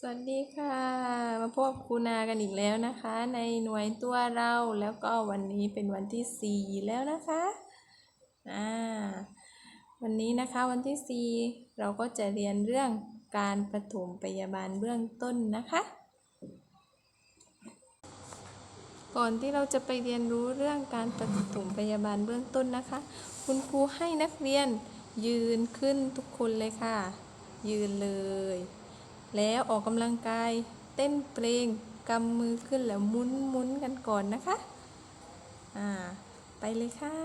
สวัสดีค่ะ มาพบครูนากันอีกแล้วนะคะ ในหน่วยตัวเราแล้วก็วันนี้เป็นวันที่ 4 แล้วนะคะอ่าวันนี้นะคะวันที่ 4 เราก็จะเรียนเรื่องการปฐมพยาบาลเบื้องต้นนะคะ ก่อนที่เราจะไปเรียนรู้เรื่องการปฐมพยาบาลเบื้องต้นนะคะ คุณครูให้นักเรียนยืนขึ้นทุกคนเลยค่ะ ยืนเลย แล้วออกกำลังกายเต้นเพลงกำมือขึ้นแล้วมุนมุนกันก่อนนะคะ อ่า ไปเลยค่ะ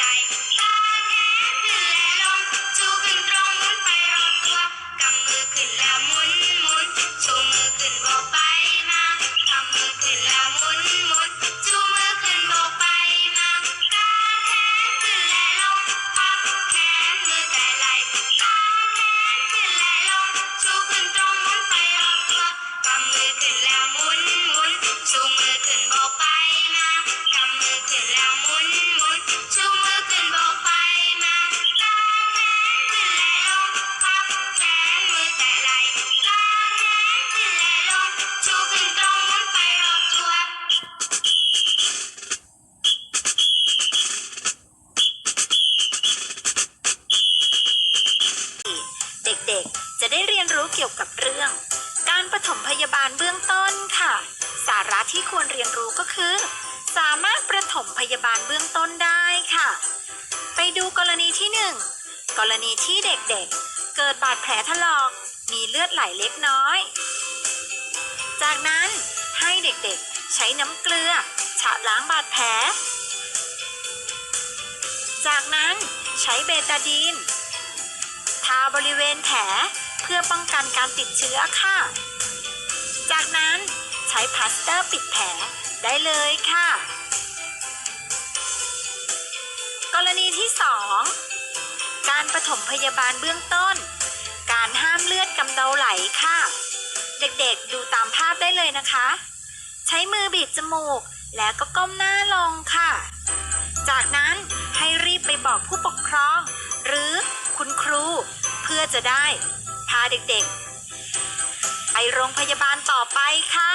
มื ยนรู้เกี่ยวกับเรื่อง การปฐมพยาบาลเบื้องต้นค่ะ สาระที่ควรเรียนรู้ก็คือ สามารถประถมพยาบาลเบื้องต้นได้ค่ะ ไปดูกรณีที่หนึ่งกรณีที่เด็กๆเกิดบาดแผลถลอก มีเลือดไหลเล็กน้อย จากนั้นให้เด็กๆ ใช้น้ำเกลือฉะล้างบาดแผล จากนั้นใช้เบตาดีนทาบริเวณแผล เพื่อป้องกันการติดเชื้อค่ะ จากนั้นใช้พลาสเตอร์ปิดแผลได้เลยค่ะ กรณีที่ 2 การปฐมพยาบาลเบื้องต้น การห้ามเลือดกำเดาไหลค่ะ เด็กๆดูตามภาพได้เลยนะคะ ใช้มือบีบจมูกแล้วก็ก้มหน้าลงค่ะ จากนั้นให้รีบไปบอกผู้ปกครอง หรือคุณครูเพื่อจะได้าเด็กๆ ไปโรงพยาบาลต่อไปค่ะ